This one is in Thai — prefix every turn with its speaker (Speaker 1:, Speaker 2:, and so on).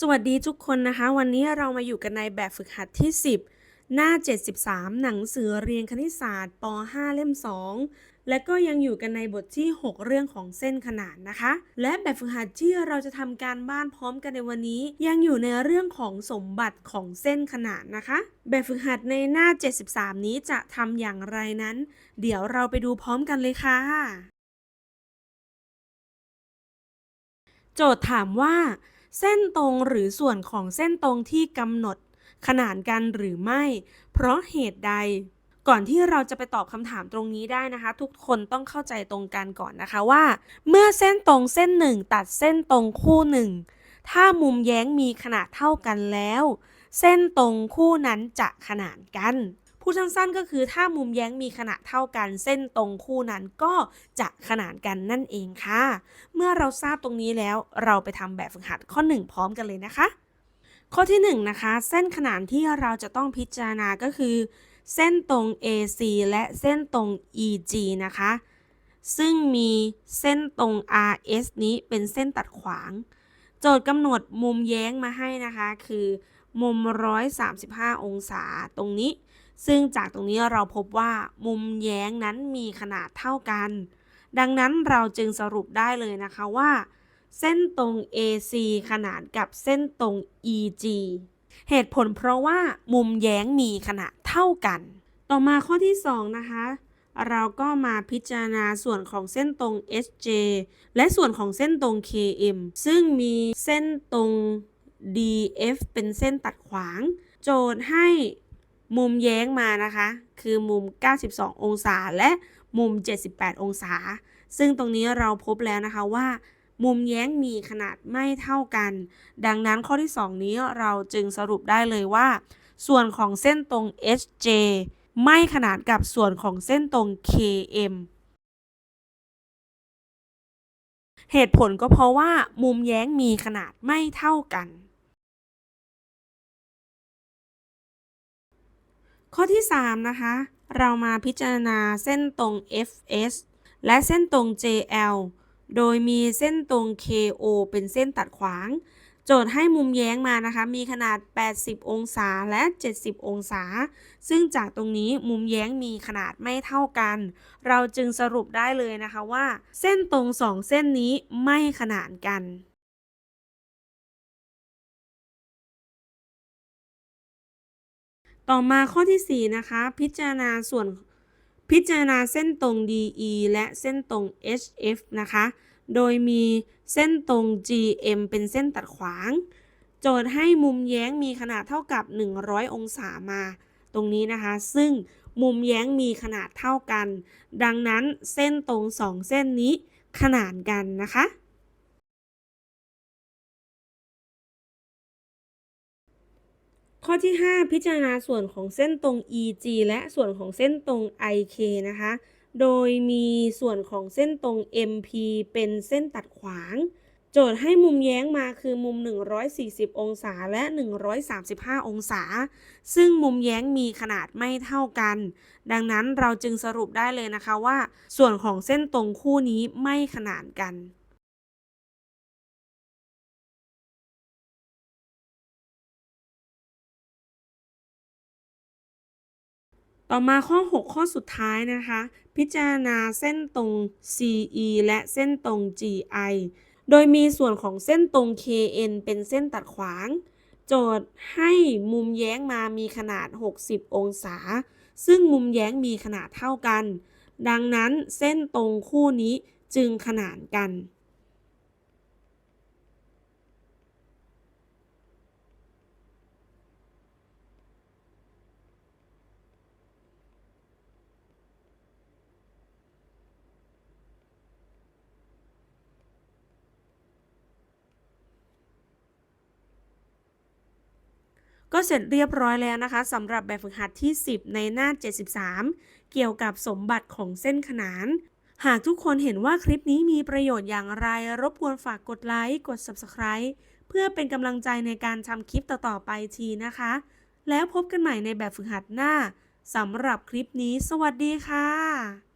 Speaker 1: สวัสดีทุกคนนะคะ วันนี้เรามาอยู่กันในแบบฝึกหัดที่ 10 หน้า 73 หนังสือเรียนคณิตศาสตร์ป .5 เล่ม 2 และก็ยังอยู่กันในบทที่ 6 เรื่องของเส้นขนานนะคะ และแบบฝึกหัดที่เราจะทำการบ้านพร้อมกันในวันนี้ ยังอยู่ในเรื่องของสมบัติของเส้นขนานนะคะ แบบฝึกหัดในหน้า 73 นี้จะทำอย่างไรนั้น เดี๋ยวเราไปดูพร้อมกันเลยค่ะ โจทย์ถามว่า เส้นตรงหรือส่วนของเส้นตรงที่กำหนด ขนานกันหรือไม่ เพราะเหตุใด ก่อนที่เราจะไปตอบคำถามตรงนี้ได้นะคะ ทุกคนต้องเข้าใจตรงกันก่อนนะคะว่า เมื่อเส้นตรงเส้นหนึ่งตัดเส้นตรงคู่หนึ่งถ้ามุมแย้งมีขนาดเท่ากันแล้ว เส้นตรงคู่นั้นจะขนานกัน พูดสั้นๆก็คือถ้ามุมแย้งมีขนาดเท่ากัน เส้นตรงคู่นั้นก็จะขนานกันนั่นเองค่ะ เมื่อเราทราบตรงนี้แล้วเราไปทำแบบฝึกหัดข้อ 1 พร้อมกันเลยนะคะ ข้อที่1นะคะเส้นขนานที่เราจะต้องพิจารณาก็คือ เส้นตรง AC และเส้นตรง EG นะคะ ซึ่งมีเส้นตรง RS นี้เป็นเส้นตัดขวาง โจทย์กำหนดมุมแย้งมาให้นะคะ คือมุม 135 องศาตรงนี้ ซึ่งจากตรงนี้เราพบว่ามุมแย้งนั้นมีขนาดเท่ากัน ดังนั้นเราจึงสรุปได้เลยนะคะว่า เส้นตรง AC ขนานกับเส้นตรง EG เหตุผลเพราะว่ามุมแย้งมีขนาดเท่ากัน ต่อมาข้อที่ 2 นะคะ เราก็มาพิจารณาส่วนของเส้นตรง SJ และส่วนของเส้นตรง KM ซึ่งมีเส้นตรง DF เป็นเส้นตัดขวาง โจทย์ให้ มุมแย้งมานะคะ คือมุม 92 องศาและมุม 78 องศา ซึ่งตรงนี้เราพบแล้วนะคะว่า มุมแย้งมีขนาดไม่เท่ากัน ดังนั้นข้อที่ 2 นี้เราจึงสรุปได้เลยว่า ส่วนของเส้นตรง HJ ไม่ขนานกับส่วนของเส้นตรง KM เหตุผลก็เพราะว่ามุมแย้งมีขนาดไม่เท่ากัน ข้อที่ 3 นะคะ เรามาพิจารณาเส้นตรง FS และเส้นตรง JL โดยมีเส้นตรง KO เป็นเส้นตัดขวาง โจทย์ให้มุมแย้งมานะคะ มีขนาด 80 องศาและ 70 องศา ซึ่งจากตรงนี้มุมแย้งมีขนาดไม่เท่ากัน เราจึงสรุปได้เลยนะคะว่า เส้นตรงสองเส้นนี้ไม่ขนานกัน ต่อมาข้อที่ 4 นะคะ พิจารณาส่วนพิจารณาเส้นตรง DE และเส้นตรง HF นะคะ โดยมีเส้นตรง GM เป็นเส้นตัดขวาง โจทย์ให้มุมแย้งมีขนาดเท่ากับ 100 องศามา ตรงนี้นะคะ ซึ่งมุมแย้งมีขนาดเท่ากัน ดังนั้นเส้นตรง 2 เส้นนี้ขนานกันนะคะ ข้อที่ 5 พิจารณาส่วนของเส้นตรง EG และส่วนของเส้นตรง IK นะคะ โดยมีส่วนของเส้นตรง MP เป็นเส้นตัดขวาง โจทย์ให้มุมแย้งมาคือมุม 140 องศาและ 135 องศา ซึ่งมุมแย้งมีขนาดไม่เท่ากัน ดังนั้นเราจึงสรุปได้เลยนะคะว่า ส่วนของเส้นตรงคู่นี้ไม่ขนานกัน ต่อมาข้อ 6 ข้อสุดท้ายนะคะ พิจารณาเส้นตรง CE และเส้นตรง GI โดยมีส่วนของเส้นตรง KN เป็นเส้นตัดขวาง โจทย์ให้มุมแย้งมามีขนาด 60 องศา ซึ่งมุมแย้งมีขนาดเท่ากัน ดังนั้นเส้นตรงคู่นี้จึงขนานกัน ก็เสร็จเรียบร้อยแล้วนะคะสำหรับแบบฝึกหัดที่ 10 ในหน้า 73 เกี่ยวกับสมบัติของเส้นขนาน หากทุกคนเห็นว่าคลิปนี้มีประโยชน์อย่างไร รบกวนฝากกดไลค์ กด Subscribe เพื่อเป็นกำลังใจในการทำคลิปต่อ ๆ ไปทีนะคะ แล้วพบกันใหม่ในแบบฝึกหัดหน้าสำหรับคลิปนี้ สวัสดีค่ะ